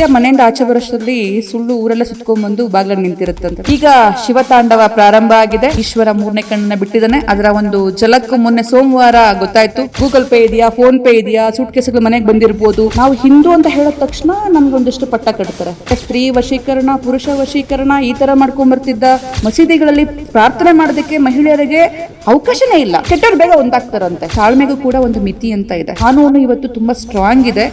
ಸತ್ಯ ಮನೆಯಿಂದ ಆಚೆ ಬರೋಷ್ಟರಲ್ಲಿ ಸುಳ್ಳು ಊರೆಲ್ಲ ಸುತ್ಕೊಂಡ್ಬಂದು ಬಾಗ್ಲ ನಿಂತಿರುತ್ತಂತೆ. ಈಗ ಶಿವತಾಂಡವ ಪ್ರಾರಂಭ ಆಗಿದೆ. ಈಶ್ವರ ಮೂರನೇ ಕಣ್ಣನ್ನ ಬಿಟ್ಟಿದ್ದಾನೆ. ಅದರ ಒಂದು ಜಲಕ್ಕೂ ಮೊನ್ನೆ ಸೋಮವಾರ ಗೊತ್ತಾಯ್ತು. ಗೂಗಲ್ ಪೇ ಇದೆಯಾ, ಫೋನ್ ಪೇ ಇದೆಯಾ ಸೂಟ್ ಕೇಸ್ಗಳು ಮನೆಗೆ ಬಂದಿರ್ಬೋದು. ನಾವು ಹಿಂದೂ ಅಂತ ಹೇಳಿದ ತಕ್ಷಣ ನಮ್ಗೊಂದಿಷ್ಟು ಪಟ್ಟ ಕಟ್ತಾರೆ. ಸ್ತ್ರೀ ವಶೀಕರಣ, ಪುರುಷ ವಶೀಕರಣ ಈ ತರ ಮಾಡ್ಕೊಂಡ್ ಬರ್ತಿದ್ದ ಮಸೀದಿಗಳಲ್ಲಿ ಪ್ರಾರ್ಥನೆ ಮಾಡೋದಕ್ಕೆ ಮಹಿಳೆಯರಿಗೆ ಅವಕಾಶನೇ ಇಲ್ಲ. ಕೆಟ್ಟವ್ರು ಬೇಗ ಒಂದಾಗ್ತಾರಂತೆ. ತಾಳ್ಮೆಗೂ ಕೂಡ ಒಂದು ಮಿತಿ ಅಂತ ಇದೆ. ಕಾನೂನು ಇವತ್ತು ತುಂಬಾ ಸ್ಟ್ರಾಂಗ್ ಇದೆ.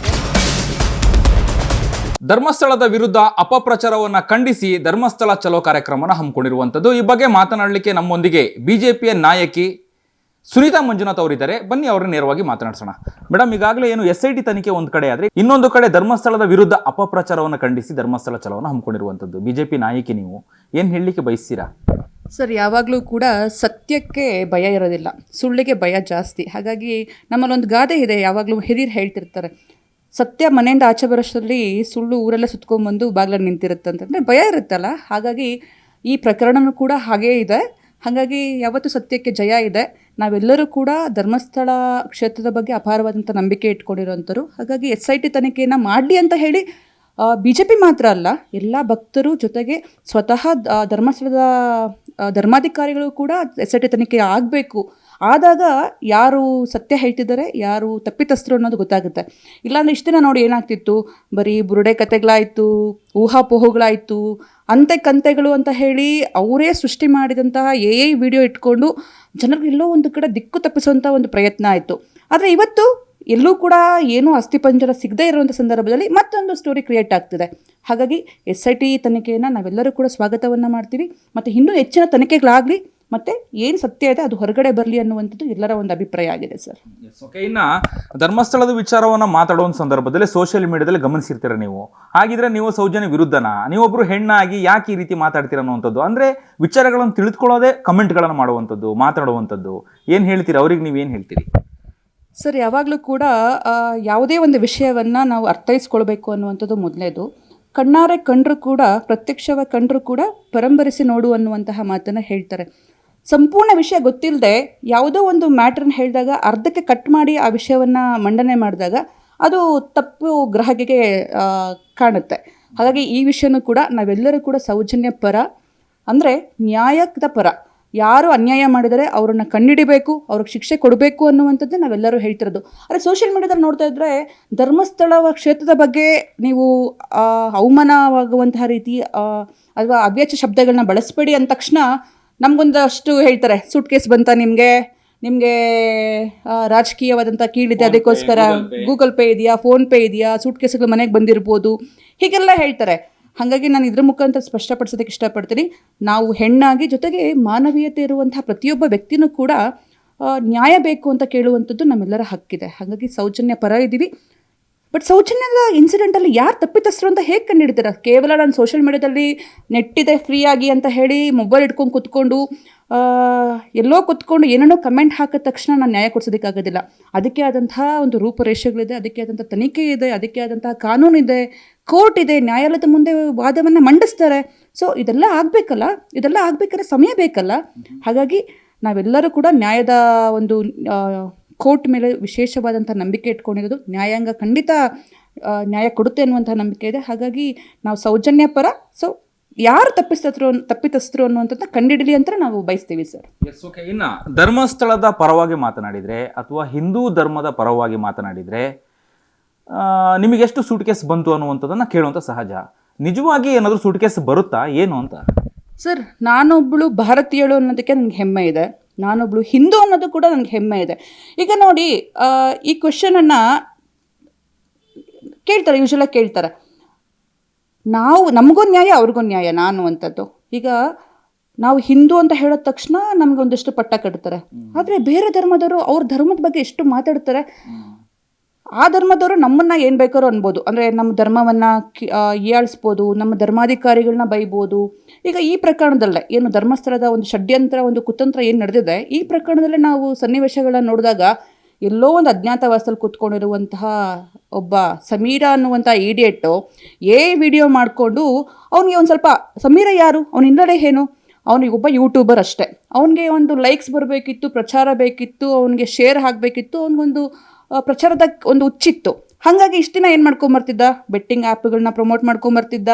ಧರ್ಮಸ್ಥಳದ ವಿರುದ್ಧ ಅಪಪ್ರಚಾರವನ್ನ ಖಂಡಿಸಿ ಧರ್ಮಸ್ಥಳ ಚಲೋ ಕಾರ್ಯಕ್ರಮನ ಹಮ್ಮಿಕೊಂಡಿರುವಂಥದ್ದು. ಈ ಬಗ್ಗೆ ಮಾತನಾಡಲಿಕ್ಕೆ ನಮ್ಮೊಂದಿಗೆ ಬಿಜೆಪಿಯ ನಾಯಕಿ ಸುನೀತಾ ಮಂಜುನಾಥ್ ಅವರಿದ್ದಾರೆ. ಬನ್ನಿ ಅವರನ್ನು ನೇರವಾಗಿ ಮಾತನಾಡಿಸೋಣ. ಮೇಡಮ್, ಈಗಾಗಲೇ ಏನು ಎಸ್ ಐ ಟಿ ತನಿಖೆ ಒಂದು ಕಡೆ ಆದ್ರೆ ಇನ್ನೊಂದು ಕಡೆ ಧರ್ಮಸ್ಥಳದ ವಿರುದ್ಧ ಅಪಪ್ರಚಾರವನ್ನು ಖಂಡಿಸಿ ಧರ್ಮಸ್ಥಳ ಚಲವನ್ನು ಹಮ್ಮಿಕೊಂಡಿರುವಂಥದ್ದು. ಬಿಜೆಪಿ ನಾಯಕಿ ನೀವು ಏನು ಹೇಳಲಿಕ್ಕೆ ಬಯಸ್ತೀರಾ? ಸರ್, ಯಾವಾಗಲೂ ಕೂಡ ಸತ್ಯಕ್ಕೆ ಭಯ ಇರೋದಿಲ್ಲ. ಸುಳ್ಳಿಗೆ ಭಯ ಜಾಸ್ತಿ. ಹಾಗಾಗಿ ನಮ್ಮಲ್ಲೊಂದು ಗಾದೆ ಇದೆ. ಯಾವಾಗಲೂ ಹಿರಿಯರು ಹೇಳ್ತಿರ್ತಾರೆ ಸತ್ಯ ಮನೆಯಿಂದ ಆಚೆ ಬರೋಷ್ಟರಲ್ಲಿ ಸುಳ್ಳು ಊರೆಲ್ಲ ಸುತ್ಕೊಂಡ್ಬಂದು ಬಾಗಿಲಲ್ಲಿ ನಿಂತಿರುತ್ತೆ ಅಂತಂದರೆ ಭಯ ಇರುತ್ತಲ್ಲ? ಹಾಗಾಗಿ ಈ ಪ್ರಕರಣವೂ ಕೂಡ ಹಾಗೇ ಇದೆ. ಹಾಗಾಗಿ ಯಾವತ್ತೂ ಸತ್ಯಕ್ಕೆ ಜಯ ಇದೆ. ನಾವೆಲ್ಲರೂ ಕೂಡ ಧರ್ಮಸ್ಥಳ ಕ್ಷೇತ್ರದ ಬಗ್ಗೆ ಅಪಾರವಾದಂಥ ನಂಬಿಕೆ ಇಟ್ಕೊಂಡಿರೋಂಥವ್ರು. ಹಾಗಾಗಿ ಎಸ್ ಐ ಟಿ ತನಿಖೆಯನ್ನು ಮಾಡಲಿ ಅಂತ ಹೇಳಿ ಬಿ ಜೆ ಪಿ ಮಾತ್ರ ಅಲ್ಲ, ಎಲ್ಲ ಭಕ್ತರು ಜೊತೆಗೆ ಸ್ವತಃ ಧರ್ಮಸ್ಥಳದ ಧರ್ಮಾಧಿಕಾರಿಗಳು ಕೂಡ ಎಸ್ ಐ ಟಿ ತನಿಖೆ ಆಗಬೇಕು. ಆದಾಗ ಯಾರು ಸತ್ಯ ಹೇಳ್ತಿದ್ದಾರೆ, ಯಾರು ತಪ್ಪಿತಸ್ಥರು ಅನ್ನೋದು ಗೊತ್ತಾಗುತ್ತೆ. ಇಲ್ಲಾಂದ್ರೆ ಇಷ್ಟು ದಿನ ನೋಡಿ ಏನಾಗ್ತಿತ್ತು? ಬರೀ ಬುರುಡೆ ಕತೆಗಳಾಯಿತು, ಊಹಾಪೋಹಗಳಾಯಿತು, ಅಂತೆ ಕಂತೆಗಳು ಅಂತ ಹೇಳಿ ಅವರೇ ಸೃಷ್ಟಿ ಮಾಡಿದಂತಹ ಎ ಐ ವಿಡಿಯೋ ಇಟ್ಕೊಂಡು ಜನರಿಗೆ ಎಲ್ಲೋ ಒಂದು ಕಡೆ ದಿಕ್ಕು ತಪ್ಪಿಸುವಂಥ ಒಂದು ಪ್ರಯತ್ನ ಆಯಿತು. ಆದರೆ ಇವತ್ತು ಎಲ್ಲೂ ಕೂಡ ಏನೂ ಅಸ್ಥಿಪಂಜರ ಸಿಗದೇ ಇರುವಂಥ ಸಂದರ್ಭದಲ್ಲಿ ಮತ್ತೊಂದು ಸ್ಟೋರಿ ಕ್ರಿಯೇಟ್ ಆಗ್ತಿದೆ. ಹಾಗಾಗಿ ಎಸ್ ಐ ಟಿ ತನಿಖೆಯನ್ನು ನಾವೆಲ್ಲರೂ ಕೂಡ ಸ್ವಾಗತವನ್ನು ಮಾಡ್ತೀವಿ. ಮತ್ತು ಇನ್ನೂ ಹೆಚ್ಚಿನ ತನಿಖೆಗಳಾಗಲಿ ಮತ್ತು ಏನು ಸತ್ಯ ಇದೆ ಅದು ಹೊರಗಡೆ ಬರಲಿ ಅನ್ನುವಂಥದ್ದು ಎಲ್ಲರ ಒಂದು ಅಭಿಪ್ರಾಯ ಆಗಿದೆ ಸರ್ ಓಕೆ ಇನ್ನು ಧರ್ಮಸ್ಥಳದ ವಿಚಾರವನ್ನು ಮಾತಾಡುವ ಸಂದರ್ಭದಲ್ಲಿ ಸೋಷಿಯಲ್ ಮೀಡಿಯಾದಲ್ಲಿ ಗಮನಿಸಿರ್ತೀರ ನೀವು. ಹಾಗಿದ್ರೆ ನೀವು ಸೌಜನ್ಯ ವಿರುದ್ಧನ? ನೀವೊಬ್ರು ಹೆಣ್ಣಾಗಿ ಯಾಕೆ ಈ ರೀತಿ ಮಾತಾಡ್ತೀರ ಅನ್ನುವಂಥದ್ದು? ಅಂದ್ರೆ ವಿಚಾರಗಳನ್ನು ತಿಳಿದುಕೊಳ್ಳೋದೇ ಕಮೆಂಟ್ಗಳನ್ನು ಮಾಡುವಂಥದ್ದು ಮಾತಾಡುವಂಥದ್ದು. ಏನು ಹೇಳ್ತೀರಿ? ಅವ್ರಿಗೆ ನೀವು ಏನು ಹೇಳ್ತೀರಿ? ಸರ್ ಯಾವಾಗಲೂ ಕೂಡ ಯಾವುದೇ ಒಂದು ವಿಷಯವನ್ನು ನಾವು ಅರ್ಥೈಸ್ಕೊಳ್ಬೇಕು ಅನ್ನುವಂಥದ್ದು ಮೊದಲೇದು. ಕಣ್ಣಾರೆ ಕಂಡರೂ ಕೂಡ ಪ್ರತ್ಯಕ್ಷವಾಗಿ ಕಂಡರೂ ಕೂಡ ಪರಂಬರಿಸಿ ನೋಡು ಅನ್ನುವಂತಹ ಮಾತನ್ನು ಹೇಳ್ತಾರೆ. ಸಂಪೂರ್ಣ ವಿಷಯ ಗೊತ್ತಿಲ್ಲದೆ ಯಾವುದೋ ಒಂದು ಮ್ಯಾಟ್ರನ್ನ ಹೇಳಿದಾಗ ಅರ್ಧಕ್ಕೆ ಕಟ್ ಮಾಡಿ ಆ ವಿಷಯವನ್ನು ಮಂಡನೆ ಮಾಡಿದಾಗ ಅದು ತಪ್ಪು ಗ್ರಹಿಕೆಗೆ ಕಾಣುತ್ತೆ. ಹಾಗಾಗಿ ಈ ವಿಷಯನೂ ಕೂಡ ನಾವೆಲ್ಲರೂ ಕೂಡ ಸೌಜನ್ಯ ಪರ, ಅಂದರೆ ನ್ಯಾಯದ ಪರ. ಯಾರು ಅನ್ಯಾಯ ಮಾಡಿದರೆ ಅವರನ್ನು ಕಂಡಿಡಿಬೇಕು ಅವ್ರಿಗೆ ಶಿಕ್ಷೆ ಕೊಡಬೇಕು ಅನ್ನುವಂಥದ್ದು ನಾವೆಲ್ಲರೂ ಹೇಳ್ತಿರೋದು. ಆದರೆ ಸೋಷಿಯಲ್ ಮೀಡಿಯಾದಲ್ಲಿ ನೋಡ್ತಾ ಇದ್ದರೆ ಧರ್ಮಸ್ಥಳ ಕ್ಷೇತ್ರದ ಬಗ್ಗೆ ನೀವು ಅವಮಾನವಾಗುವಂತಹ ರೀತಿ ಅಥವಾ ಅವ್ಯಾಚ ಶಬ್ದಗಳನ್ನ ಬಳಸಬೇಡಿ ಅಂದ ತಕ್ಷಣ ನಮಗೊಂದಷ್ಟು ಹೇಳ್ತಾರೆ ಸೂಟ್ ಕೇಸ್ ಬಂತ ನಿಮಗೆ ನಿಮಗೆ ರಾಜಕೀಯವಾದಂಥ ಕೀಳಿದೆ ಅದಕ್ಕೋಸ್ಕರ. Google pay. ಇದೆಯಾ ಫೋನ್ ಪೇ ಇದೆಯಾ ಸೂಟ್ ಕೇಸ್ಗಳು ಮನೆಗೆ ಬಂದಿರ್ಬೋದು. ಹೀಗೆಲ್ಲ ಹೇಳ್ತಾರೆ. ಹಾಗಾಗಿ ನಾನು ಇದ್ರ ಮುಖಾಂತರ ಸ್ಪಷ್ಟಪಡಿಸೋದಕ್ಕೆ ಇಷ್ಟಪಡ್ತೀನಿ. ನಾವು ಹೆಣ್ಣಾಗಿ ಜೊತೆಗೆ ಮಾನವೀಯತೆ ಇರುವಂತಹ ಪ್ರತಿಯೊಬ್ಬ ವ್ಯಕ್ತಿನೂ ಕೂಡ ನ್ಯಾಯ ಬೇಕು ಅಂತ ಕೇಳುವಂಥದ್ದು ನಮ್ಮೆಲ್ಲರ ಹಕ್ಕಿದೆ. ಹಾಗಾಗಿ ಸೌಜನ್ಯ ಪರ ಇದ್ದೀವಿ ಬಟ್ ಸೌಜನ್ಯದ ಇನ್ಸಿಡೆಂಟಲ್ಲಿ ಯಾರು ತಪ್ಪಿತಸ್ಥರು ಅಂತ ಹೇಗೆ ಕಂಡುಹಿಡಿತೀರ? ಕೇವಲ ನಾನು ಸೋಷಿಯಲ್ ಮೀಡಿಯಾದಲ್ಲಿ ನೆಟ್ಟಿದೆ ಫ್ರೀಯಾಗಿ ಅಂತ ಹೇಳಿ ಮೊಬೈಲ್ ಇಟ್ಕೊಂಡು ಕುತ್ಕೊಂಡು ಎಲ್ಲೋ ಕುತ್ಕೊಂಡು ಏನೇನೋ ಕಮೆಂಟ್ ಹಾಕಿದ ತಕ್ಷಣ ನಾನು ನ್ಯಾಯ ಕೊಡಿಸೋದಕ್ಕಾಗೋದಿಲ್ಲ. ಅದಕ್ಕೆ ಆದಂತಹ ಒಂದು ರೂಪುರೇಷೆಗಳಿದೆ, ಅದಕ್ಕೆ ಆದಂಥ ತನಿಖೆ ಇದೆ, ಅದಕ್ಕೆ ಆದಂತಹ ಕಾನೂನು ಇದೆ ಕೋರ್ಟ್ ಇದೆ, ನ್ಯಾಯಾಲಯದ ಮುಂದೆ ವಾದವನ್ನು ಮಂಡಿಸ್ತಾರೆ. ಸೊ ಇದೆಲ್ಲ ಆಗಬೇಕಲ್ಲ? ಇದೆಲ್ಲ ಆಗಬೇಕಾದ್ರೆ ಸಮಯ ಬೇಕಲ್ಲ? ಹಾಗಾಗಿ ನಾವೆಲ್ಲರೂ ಕೂಡ ನ್ಯಾಯದ ಒಂದು ಕೋರ್ಟ್ ಮೇಲೆ ವಿಶೇಷವಾದಂಥ ನಂಬಿಕೆ ಇಟ್ಕೊಂಡಿರೋದು ನ್ಯಾಯಾಂಗ ಖಂಡಿತ ನ್ಯಾಯ ಕೊಡುತ್ತೆ ಅನ್ನುವಂಥ ನಂಬಿಕೆ ಇದೆ. ಹಾಗಾಗಿ ನಾವು ಸೌಜನ್ಯ ಪರ ಸೊ ಯಾರು ತಪ್ಪಿಸ್ತರು ತಪ್ಪಿತಸ್ಥರು ಅನ್ನುವಂಥದ್ದು ಕಂಡಿಡಲಿ ಅಂತ ನಾವು ಬಯಸ್ತೀವಿ ಸರ್. ಎಸ್ ಓಕೆ ಇನ್ನು ಧರ್ಮಸ್ಥಳದ ಪರವಾಗಿ ಮಾತನಾಡಿದರೆ ಅಥವಾ ಹಿಂದೂ ಧರ್ಮದ ಪರವಾಗಿ ಮಾತನಾಡಿದರೆ ನಿಮಗೆ ಎಷ್ಟು ಸೂಟ್ ಕೇಸ್ ಬಂತು ಅನ್ನುವಂಥದ್ದನ್ನು ಕೇಳುವಂಥ ಸಹಜ. ನಿಜವಾಗಿ ಏನಾದರೂ ಸೂಟ್ ಕೇಸ್ ಬರುತ್ತಾ ಏನು ಅಂತ? ಸರ್ ನಾನೊಬ್ಬಳು ಭಾರತೀಯಳು ಅನ್ನೋದಕ್ಕೆ ನನಗೆ ಹೆಮ್ಮೆ ಇದೆ. ನಾನೊಬ್ಳು ಹಿಂದೂ ಅನ್ನೋದು ಕೂಡ ನನಗೆ ಹೆಮ್ಮೆ ಇದೆ. ಈಗ ನೋಡಿ ಈ ಕ್ವೆಶನನ್ನು ಕೇಳ್ತಾರೆ ಯೂಶಲಾಗಿ ಕೇಳ್ತಾರೆ. ನಾವು ನಮಗೂ ನ್ಯಾಯ ಅವ್ರಿಗೂ ನ್ಯಾಯ ನಾನು ಅಂಥದ್ದು ಈಗ ನಾವು ಹಿಂದೂ ಅಂತ ಹೇಳಿದ ತಕ್ಷಣ ನಮ್ಗೆ ಒಂದಿಷ್ಟು ಪಟ್ಟ ಕಟ್ತಾರೆ. ಆದರೆ ಬೇರೆ ಧರ್ಮದವರು ಅವ್ರ ಧರ್ಮದ ಬಗ್ಗೆ ಎಷ್ಟು ಮಾತಾಡ್ತಾರೆ? ಆ ಧರ್ಮದವರು ನಮ್ಮನ್ನ ಏನು ಬೇಕಾದ್ರೂ ಅನ್ಬೋದು. ಅಂದರೆ ನಮ್ಮ ಧರ್ಮವನ್ನು ಹೀಯಾಳಿಸ್ಬೋದು ನಮ್ಮ ಧರ್ಮಾಧಿಕಾರಿಗಳನ್ನ ಬೈಬೋದು. ಈಗ ಈ ಪ್ರಕರಣದಲ್ಲೇ ಏನು ಧರ್ಮಸ್ಥಳದ ಒಂದು ಷಡ್ಯಂತ್ರ, ಒಂದು ಕುತಂತ್ರ ಏನು ನಡೆದಿದೆ, ಈ ಪ್ರಕರಣದಲ್ಲಿ ನಾವು ಸನ್ನಿವೇಶಗಳನ್ನ ನೋಡಿದಾಗ ಎಲ್ಲೋ ಒಂದು ಅಜ್ಞಾತವಾಸದಲ್ಲಿ ಕೂತ್ಕೊಂಡಿರುವಂತಹ ಒಬ್ಬ ಸಮೀರ ಅನ್ನುವಂಥ ಈಡಿಯೆಟ್ಟು ಏ ವಿಡಿಯೋ ಮಾಡಿಕೊಂಡು ಅವನಿಗೆ ಒಂದು ಸ್ವಲ್ಪ, ಸಮೀರ ಯಾರು? ಅವನ ಹಿನ್ನೆಲೆ ಏನು? ಅವನಿಗೆ ಒಬ್ಬ ಯೂಟ್ಯೂಬರ್ ಅಷ್ಟೇ. ಅವನಿಗೆ ಒಂದು ಲೈಕ್ಸ್ ಬರಬೇಕಿತ್ತು, ಪ್ರಚಾರ ಬೇಕಿತ್ತು, ಅವನಿಗೆ ಶೇರ್ ಹಾಕಬೇಕಿತ್ತು ಅವನಿಗೊಂದು ಪ್ರಚಾರದ ಒಂದು ಹುಚ್ಚಿತ್ತು ಹಾಗಾಗಿ ಇಷ್ಟು ದಿನ ಏನು ಮಾಡ್ಕೊಂಬರ್ತಿದ್ದ ಬೆಟ್ಟಿಂಗ್ ಆ್ಯಪ್ಗಳನ್ನ ಪ್ರಮೋಟ್ ಮಾಡ್ಕೊಂಬರ್ತಿದ್ದ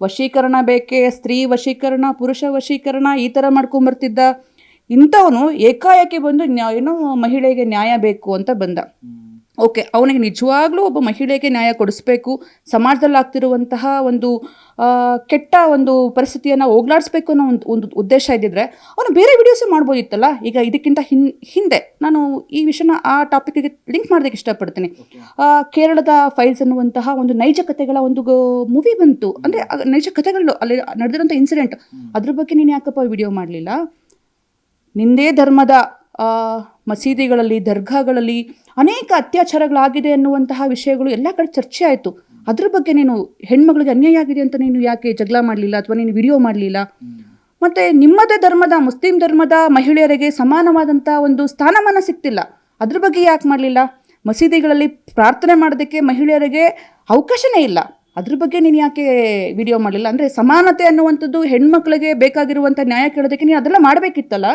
ವಶೀಕರಣ ಬೇಕೆ, ಸ್ತ್ರೀ ವಶೀಕರಣ, ಪುರುಷ ವಶೀಕರಣ ಈ ಥರ ಮಾಡ್ಕೊಂಬರ್ತಿದ್ದ ಇಂಥವನು ಏಕಾಏಕಿ ಬಂದು ಏನೋ ಮಹಿಳೆಗೆ ನ್ಯಾಯ ಬೇಕು ಅಂತ ಬಂದ. ಓಕೆ ಅವನಿಗೆ ನಿಜವಾಗ್ಲೂ ಒಬ್ಬ ಮಹಿಳೆಗೆ ನ್ಯಾಯ ಕೊಡಿಸ್ಬೇಕು ಸಮಾಜದಲ್ಲಿ ಆಗ್ತಿರುವಂತಹ ಒಂದು ಕೆಟ್ಟ ಒಂದು ಪರಿಸ್ಥಿತಿಯನ್ನು ಹೋಗ್ಲಾಡಿಸ್ಬೇಕು ಅನ್ನೋ ಒಂದು ಒಂದು ಉದ್ದೇಶ ಇದ್ದಿದ್ರೆ ಅವನು ಬೇರೆ ವಿಡಿಯೋಸೇ ಮಾಡ್ಬೋದಿತ್ತಲ್ಲ? ಈಗ ಇದಕ್ಕಿಂತ ಹಿನ್ ಹಿಂದೆ ನಾನು ಈ ವಿಷಯನ ಆ ಟಾಪಿಕ್ಗೆ ಲಿಂಕ್ ಮಾಡೋದಕ್ಕೆ ಇಷ್ಟಪಡ್ತೀನಿ. ಕೇರಳದ ಫೈಲ್ಸ್ ಅನ್ನುವಂತಹ ಒಂದು ನೈಜ ಕಥೆಗಳ ಒಂದು ಮೂವಿ ಬಂತು. ಅಂದರೆ ನೈಜ ಕಥೆಗಳು ಅಲ್ಲಿ ನಡೆದಿರೋಂಥ ಇನ್ಸಿಡೆಂಟ್ ಅದ್ರ ಬಗ್ಗೆ ನೀನು ಯಾಕಪ್ಪ ವಿಡಿಯೋ ಮಾಡಲಿಲ್ಲ? ನಿಂದೇ ಧರ್ಮದ ಮಸೀದಿಗಳಲ್ಲಿ, ದರ್ಗಾಗಳಲ್ಲಿ ಅನೇಕ ಅತ್ಯಾಚಾರಗಳಾಗಿದೆ ಅನ್ನುವಂತಹ ವಿಷಯಗಳು ಎಲ್ಲ ಕಡೆ ಚರ್ಚೆ ಆಯಿತು. ಅದ್ರ ಬಗ್ಗೆ ನೀನು ಹೆಣ್ಮಗಳಿಗೆ ಅನ್ಯಾಯ ಆಗಿದೆ ಅಂತ ನೀನು ಯಾಕೆ ಜಗಳ ಮಾಡಲಿಲ್ಲ ಅಥವಾ ನೀನು ವಿಡಿಯೋ ಮಾಡಲಿಲ್ಲ? ಮತ್ತು ನಿಮ್ಮದೇ ಧರ್ಮದ, ಮುಸ್ಲಿಂ ಧರ್ಮದ ಮಹಿಳೆಯರಿಗೆ ಸಮಾನವಾದಂಥ ಒಂದು ಸ್ಥಾನಮಾನ ಸಿಗ್ತಿಲ್ಲ ಅದ್ರ ಬಗ್ಗೆ ಯಾಕೆ ಮಾಡಲಿಲ್ಲ? ಮಸೀದಿಗಳಲ್ಲಿ ಪ್ರಾರ್ಥನೆ ಮಾಡೋದಕ್ಕೆ ಮಹಿಳೆಯರಿಗೆ ಅವಕಾಶನೇ ಇಲ್ಲ. ಅದ್ರ ಬಗ್ಗೆ ನೀನು ಯಾಕೆ ವಿಡಿಯೋ ಮಾಡಲಿಲ್ಲ? ಅಂದರೆ ಸಮಾನತೆ ಅನ್ನುವಂಥದ್ದು ಹೆಣ್ಮಕ್ಳಿಗೆ ಬೇಕಾಗಿರುವಂಥ ನ್ಯಾಯ ಕೇಳೋದಕ್ಕೆ ನೀನು ಅದೆಲ್ಲ ಮಾಡಬೇಕಿತ್ತಲ್ಲ?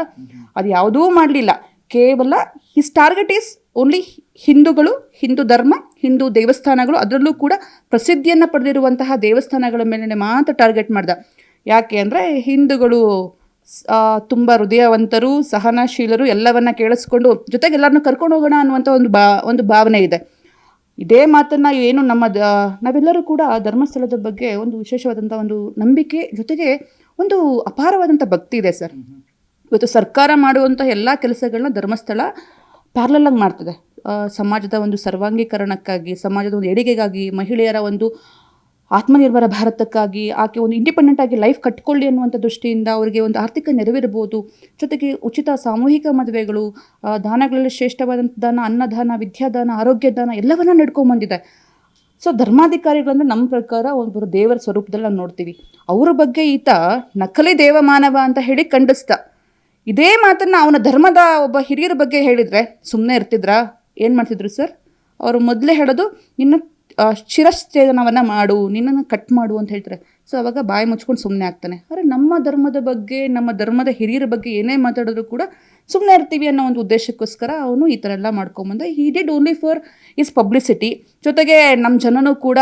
ಅದು ಯಾವುದೂ ಮಾಡಲಿಲ್ಲ. ಕೇವಲ ಹಿಸ್ ಟಾರ್ಗೆಟ್ ಈಸ್ ಓನ್ಲಿ ಹಿಂದೂಗಳು, ಹಿಂದೂ ಧರ್ಮ, ಹಿಂದೂ ದೇವಸ್ಥಾನಗಳು, ಅದರಲ್ಲೂ ಕೂಡ ಪ್ರಸಿದ್ಧಿಯನ್ನು ಪಡೆದಿರುವಂತಹ ದೇವಸ್ಥಾನಗಳ ಮೇಲೆ ಮಾತ್ರ ಟಾರ್ಗೆಟ್ ಮಾಡ್ದ. ಯಾಕೆ ಅಂದರೆ ಹಿಂದೂಗಳು ತುಂಬ ಹೃದಯವಂತರು, ಸಹನಶೀಲರು, ಎಲ್ಲವನ್ನ ಕೇಳಿಸ್ಕೊಂಡು ಜೊತೆಗೆ ಎಲ್ಲರನ್ನೂ ಕರ್ಕೊಂಡು ಹೋಗೋಣ ಅನ್ನುವಂಥ ಒಂದು ಬಾ, ಒಂದು ಭಾವನೆ ಇದೆ. ಇದೇ ಮಾತನ್ನು ಏನು ನಮ್ಮ ನಾವೆಲ್ಲರೂ ಕೂಡ ಧರ್ಮಸ್ಥಳದ ಬಗ್ಗೆ ಒಂದು ವಿಶೇಷವಾದಂಥ ಒಂದು ನಂಬಿಕೆ ಜೊತೆಗೆ ಒಂದು ಅಪಾರವಾದಂಥ ಭಕ್ತಿ ಇದೆ ಸರ್. ಇವತ್ತು ಸರ್ಕಾರ ಮಾಡುವಂಥ ಎಲ್ಲ ಕೆಲಸಗಳನ್ನ ಧರ್ಮಸ್ಥಳ ಪ್ಯಾರಲಾಗಿ ಮಾಡ್ತದೆ. ಸಮಾಜದ ಒಂದು ಸರ್ವಾಂಗೀಕರಣಕ್ಕಾಗಿ, ಸಮಾಜದ ಒಂದು ಏಳಿಗೆಗಾಗಿ, ಮಹಿಳೆಯರ ಒಂದು ಆತ್ಮನಿರ್ಭರ ಭಾರತಕ್ಕಾಗಿ, ಆಕೆ ಒಂದು ಇಂಡಿಪೆಂಡೆಂಟ್ ಆಗಿ ಲೈಫ್ ಕಟ್ಕೊಳ್ಳಿ ಅನ್ನುವಂಥ ದೃಷ್ಟಿಯಿಂದ ಅವರಿಗೆ ಒಂದು ಆರ್ಥಿಕ ನೆರವಿರ್ಬೋದು. ಜೊತೆಗೆ ಉಚಿತ ಸಾಮೂಹಿಕ ಮದುವೆಗಳು ದಾನಗಳಲ್ಲಿ ಶ್ರೇಷ್ಠವಾದಂಥ ದಾನ, ಅನ್ನದಾನ, ವಿದ್ಯಾದಾನ ಆರೋಗ್ಯ ದಾನ ಎಲ್ಲವನ್ನ ನಡ್ಕೊಂಬಂದಿದೆ ಸೊ ಧರ್ಮಾಧಿಕಾರಿಗಳಂದ್ರೆ ನಮ್ಮ ಪ್ರಕಾರ ಒಬ್ಬರು ದೇವರ ಸ್ವರೂಪದಲ್ಲಿ ನೋಡ್ತೀವಿ. ಅವರ ಬಗ್ಗೆ ಈತ ನಕಲಿ ದೇವಮಾನವ ಅಂತ ಹೇಳಿ ಖಂಡಿಸ್ತ. ಇದೇ ಮಾತನ್ನು ಅವನ ಧರ್ಮದ ಒಬ್ಬ ಹಿರಿಯರ ಬಗ್ಗೆ ಹೇಳಿದರೆ ಸುಮ್ಮನೆ ಇರ್ತಿದ್ರಾ? ಏನು ಮಾಡ್ತಿದ್ರು ಸರ್? ಅವರು ಮೊದಲೇ ಹೇಳೋದು, ನಿನ್ನ ಶಿರಶ್ಛೇದನವನ್ನು ಮಾಡು, ನಿನ್ನನ್ನು ಕಟ್ ಮಾಡು ಅಂತ ಹೇಳ್ತಾರೆ. ಸೊ ಅವಾಗ ಬಾಯಿ ಮುಚ್ಕೊಂಡು ಸುಮ್ಮನೆ ಆಗ್ತಾನೆ. ಆದರೆ ನಮ್ಮ ಧರ್ಮದ ಬಗ್ಗೆ, ನಮ್ಮ ಧರ್ಮದ ಹಿರಿಯರ ಬಗ್ಗೆ ಏನೇ ಮಾತಾಡಿದ್ರು ಕೂಡ ಸುಮ್ಮನೆ ಇರ್ತೀವಿ ಅನ್ನೋ ಒಂದು ಉದ್ದೇಶಕ್ಕೋಸ್ಕರ ಅವನು ಈ ಥರ ಎಲ್ಲ ಮಾಡ್ಕೊಂಬಂದ. He did only for his publicity ಜೊತೆಗೆ ನಮ್ಮ ಜನನೂ ಕೂಡ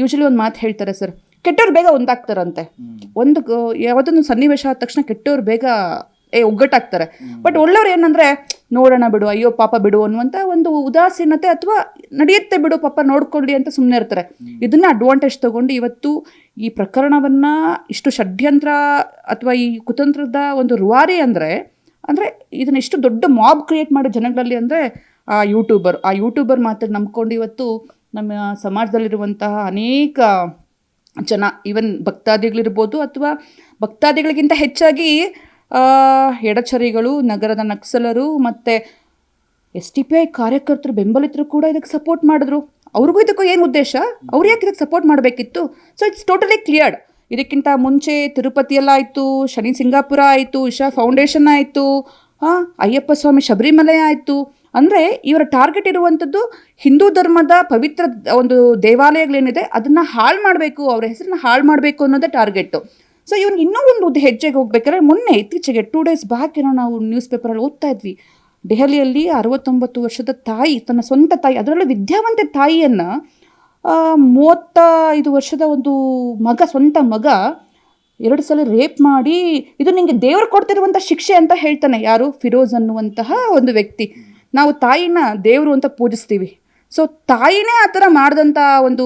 ಯೂಶಲಿ ಒಂದು ಮಾತು ಹೇಳ್ತಾರೆ ಸರ್. ಕೆಟ್ಟವ್ರು ಬೇಗ ಒಂದಾಗ್ತಾರಂತೆ. ಒಂದು ಯಾವತ್ತೊಂದು ಸನ್ನಿವೇಶ ಆದ ತಕ್ಷಣ ಕೆಟ್ಟವ್ರು ಬೇಗ ಏ ಒಗ್ಗಟ್ಟಾಗ್ತಾರೆ. ಬಟ್ ಒಳ್ಳೆಯವ್ರು ಏನಂದ್ರೆ ನೋಡೋಣ ಬಿಡು ಅಯ್ಯೋ ಪಾಪ ಬಿಡು ಅನ್ನುವಂಥ ಒಂದು ಉದಾಸೀನತೆ ಅಥವಾ ನಡೆಯುತ್ತೆ ಬಿಡು ಪಾಪ ನೋಡ್ಕೊಳ್ಳಿ ಅಂತ ಸುಮ್ಮನೆ ಇರ್ತಾರೆ. ಇದನ್ನ ಅಡ್ವಾಂಟೇಜ್ ತಗೊಂಡು ಇವತ್ತು ಈ ಪ್ರಕರಣವನ್ನ ಇಷ್ಟು ಷಡ್ಯಂತ್ರ ಅಥವಾ ಈ ಕುತಂತ್ರದ ಒಂದು ರುವಾರಿ ಅಂದರೆ ಅಂದರೆ ಇದನ್ನ ಇಷ್ಟು ದೊಡ್ಡ ಮಾಬ್ ಕ್ರಿಯೇಟ್ ಮಾಡೋ ಜನಗಳಲ್ಲಿ ಅಂದರೆ ಆ ಯೂಟ್ಯೂಬರ್ ಆ ಯೂಟ್ಯೂಬರ್ ಮಾತ್ರ ನಂಬ್ಕೊಂಡು ಇವತ್ತು ನಮ್ಮ ಸಮಾಜದಲ್ಲಿರುವಂತಹ ಅನೇಕ ಜನ ಈವನ್ ಭಕ್ತಾದಿಗಳಿರ್ಬೋದು ಅಥವಾ ಭಕ್ತಾದಿಗಳಿಗಿಂತ ಹೆಚ್ಚಾಗಿ ಎಡಚರಿಗಳು, ನಗರದ ನಕ್ಸಲರು ಮತ್ತು ಎಸ್ ಟಿ ಪಿ ಐ ಕಾರ್ಯಕರ್ತರು, ಬೆಂಬಲಿತರು ಕೂಡ ಇದಕ್ಕೆ ಸಪೋರ್ಟ್ ಮಾಡಿದ್ರು. ಅವ್ರಿಗೂ ಇದಕ್ಕೂ ಏನು ಉದ್ದೇಶ? ಅವ್ರು ಯಾಕೆ ಇದಕ್ಕೆ ಸಪೋರ್ಟ್ ಮಾಡಬೇಕಿತ್ತು? ಸೊ ಇಟ್ಸ್ ಟೋಟಲಿ ಕ್ಲಿಯರ್ಡ್ ಇದಕ್ಕಿಂತ ಮುಂಚೆ ತಿರುಪತಿಯಲ್ಲ ಆಯಿತು, ಶನಿ ಸಿಂಗಾಪುರ ಆಯಿತು ಇಶಾ ಫೌಂಡೇಶನ್ ಆಯಿತು, ಹಾಂ, ಅಯ್ಯಪ್ಪ ಸ್ವಾಮಿ ಶಬರಿಮಲೆ ಆಯಿತು. ಅಂದರೆ ಇವರ ಟಾರ್ಗೆಟ್ ಇರುವಂಥದ್ದು ಹಿಂದೂ ಧರ್ಮದ ಪವಿತ್ರ ಒಂದು ದೇವಾಲಯಗಳೇನಿದೆ, ಅದನ್ನು ಹಾಳು ಮಾಡಬೇಕು, ಅವರ ಹೆಸರನ್ನ ಹಾಳು ಮಾಡಬೇಕು ಅನ್ನೋದೇ ಟಾರ್ಗೆಟ್ಟು ಸೊ ಇವನು ಇನ್ನೂ ಒಂದು ಹೆಜ್ಜೆಗೆ ಹೋಗ್ಬೇಕಾದ್ರೆ ಮೊನ್ನೆ, ಇತ್ತೀಚೆಗೆ ಟೂ ಡೇಸ್ ಬ್ಯಾಕ್ ಏನೋ ನಾವು ನ್ಯೂಸ್ ಪೇಪರಲ್ಲಿ ಓದ್ತಾ ಇದ್ವಿ. ದೆಹಲಿಯಲ್ಲಿ ಅರವತ್ತೊಂಬತ್ತು ವರ್ಷದ ತಾಯಿ, ತನ್ನ ಸ್ವಂತ ತಾಯಿ, ಅದರಲ್ಲೂ ವಿದ್ಯಾವಂತೆ ತಾಯಿಯನ್ನು ಮೂವತ್ತ ಐದು ವರ್ಷದ ಒಂದು ಮಗ, ಸ್ವಂತ ಮಗ ಎರಡು ಸಲ ರೇಪ್ ಮಾಡಿ, ಇದು ನಿಮಗೆ ದೇವರು ಕೊಡ್ತಿರುವಂಥ ಶಿಕ್ಷೆ ಅಂತ ಹೇಳ್ತಾನೆ. ಯಾರು? ಫಿರೋಜ್ ಅನ್ನುವಂತಹ ಒಂದು ವ್ಯಕ್ತಿ. ನಾವು ತಾಯಿನ ದೇವರು ಅಂತ ಪೂಜಿಸ್ತೀವಿ. ಸೊ ತಾಯಿನೇ ಆ ಥರ ಮಾಡಿದಂಥ ಒಂದು